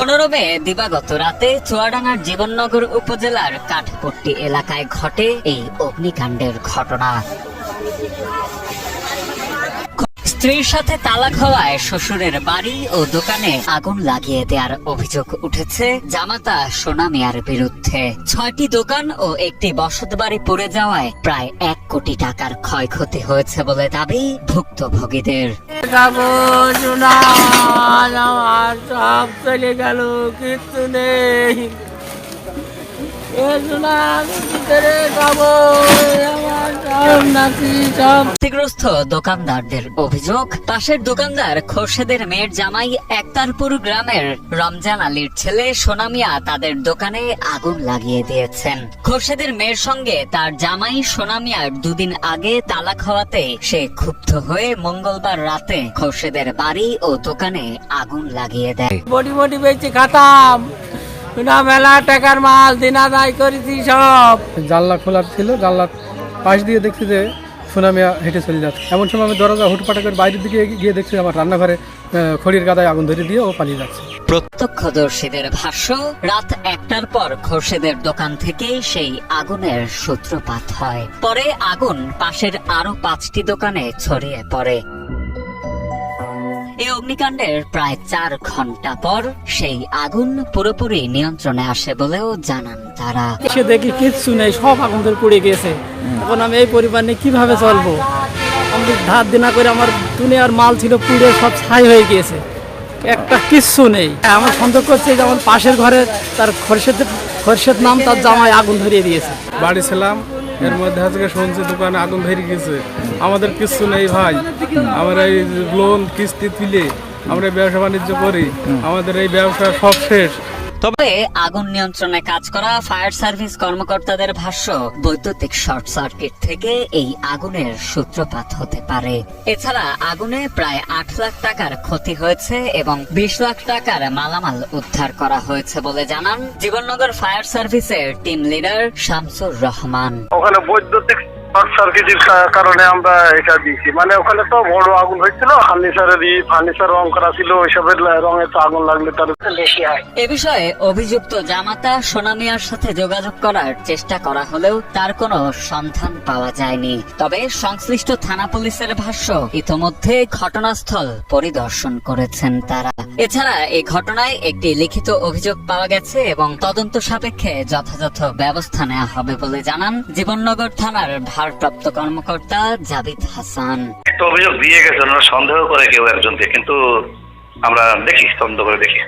পনেরো মে দিবাগত রাতে চুয়াডাঙ্গার জীবননগর উপজেলার কাঠপট্টি এলাকায় ঘটে এই অগ্নিকাণ্ডের ঘটনা। স্ত্রীর সাথে তালাক হওয়ায় শ্বশুরের বাড়ি ও দোকানে আগুন লাগিয়ে দেওয়ার অভিযোগ উঠেছে জামাতা সোনা মিয়ার বিরুদ্ধে। ছয়টি দোকান ও একটি বসত বাড়ি পড়ে যাওয়ায় প্রায় এক কোটি টাকার ক্ষয়ক্ষতি হয়েছে বলে দাবি ভুক্তভোগীদের। সব চলে গেল কিচ্ছু নেই। এ সোনা ভিতরে ক্ষতিগ্রস্ত দোকানদারদের অভিযোগ পাশের দোকানদার খোরশেদের মেয়ের জামাই একতারপুর গ্রামের রমজান আলীর ছেলে সোনামিয়া তাদের দোকানে আগুন লাগিয়ে দিয়েছেন। খোরশেদের মেয়ের সঙ্গে তার জামাই সোনামিয়ার দুদিন আগে তালাক হওয়াতে সে ক্ষুব্ধ হয়ে মঙ্গলবার রাতে খোরশেদের বাড়ি ও দোকানে আগুন লাগিয়ে দেয়। বডি বডি বেচে খাতাম। মেলা টাকার মাল দিন আদায় করেছি সব। জানলা খোলা ছিল জানলার পাশ দিয়ে দেখছি যে সুনামিয়া হেঁটে চলে যাচ্ছে। এমন সময় আমি দরজা হুটপাটা করে বাইরের দিকে গিয়ে দেখছি আমার রান্নাঘরে খড়ির গাদায় আগুন ধরে দিয়ে ও পালিয়ে যাচ্ছে। প্রত্যক্ষদর্শীদের ভাষ্য, রাত একটার পর খোরশেদের দোকান থেকে সেই আগুনের সূত্রপাত হয়। পরে আগুন পাশের আরও পাঁচটি দোকানে ছড়িয়ে পড়ে। এই অগ্নিকাণ্ডের প্রায় চার ঘণ্টা পর সেই আগুন পুরোপুরি নিয়ন্ত্রণে আসে বলেও জানান তারা। এসে দেখি কিচ্ছু নেই সব আগুন ধরে পুড়ে গেছে এখন আমি এই পরিবার নিয়ে কীভাবে চলবো? আমি ধার দিনা করে আমার দুনিয়ার মাল ছিল পুড়ে সব ছাই হয়ে গিয়েছে। একটা কিচ্ছু নেই। আমার সন্দেহ করছে যে আমার পাশের ঘরে তার খরশেদ খরশেদ নাম তার জামায় আগুন ধরিয়ে দিয়েছে। বাড়ি ছিলাম এর মধ্যে আজকে শুনছি দোকানে আগুন ধরে গেছে আমাদের কিচ্ছু নেই ভাই। আমরা এই লোন কিস্তি তুলে আমরা ব্যবসা বাণিজ্য করি আমাদের এই ব্যবসা সব শেষ। তবে আগুন নিয়ন্ত্রণে কাজ করা ফায়ার সার্ভিস কর্মকর্তাদের ভাষ্য বৈদ্যুতিক শর্ট সার্কিট থেকে এই আগুনের সূত্রপাত হতে পারে। এছাড়া আগুনে প্রায় আট লাখ টাকার ক্ষতি হয়েছে এবং বিশ লাখ টাকার মালামাল উদ্ধার করা হয়েছে বলে জানান জীবননগর ফায়ার সার্ভিসের টিম লিডার শামসুর রহমান। ওখানে বৈদ্যুতিক শর্ট সার্কিটের কারণে আমরা এটা দিয়েছি। মানে ওখানে তো বড় আগুন হয়েছিল ফার্নিচারেরই ফার্নিচার রং করা ছিল ওইসবের রঙে তো আগুন লাগলে তার বেশি হয়। এ বিষয়ে অভিযুক্ত জামাতা সোনামিয়ার সাথে যোগাযোগ করার চেষ্টা করা হলেও তার কোনো সন্ধান পাওয়া যায়নি। তবে সংশ্লিষ্ট থানা পুলিশের ভাষ্য ইতোমধ্যে ঘটনাস্থল পরিদর্শন করেছেন তারা। এছাড়া এই ঘটনায় একটি লিখিত অভিযোগ পাওয়া গেছে এবং তদন্ত সাপেক্ষে যথাযথ ব্যবস্থা নেওয়া হবে বলে জানান জীবননগর থানার ভারপ্রাপ্ত কর্মকর্তা জাবিদ হাসান। একটা অভিযোগ দিয়ে গেছে সন্দেহ করে কেউ একজনকে, কিন্তু আমরা দেখি, তদন্ত করে দেখি।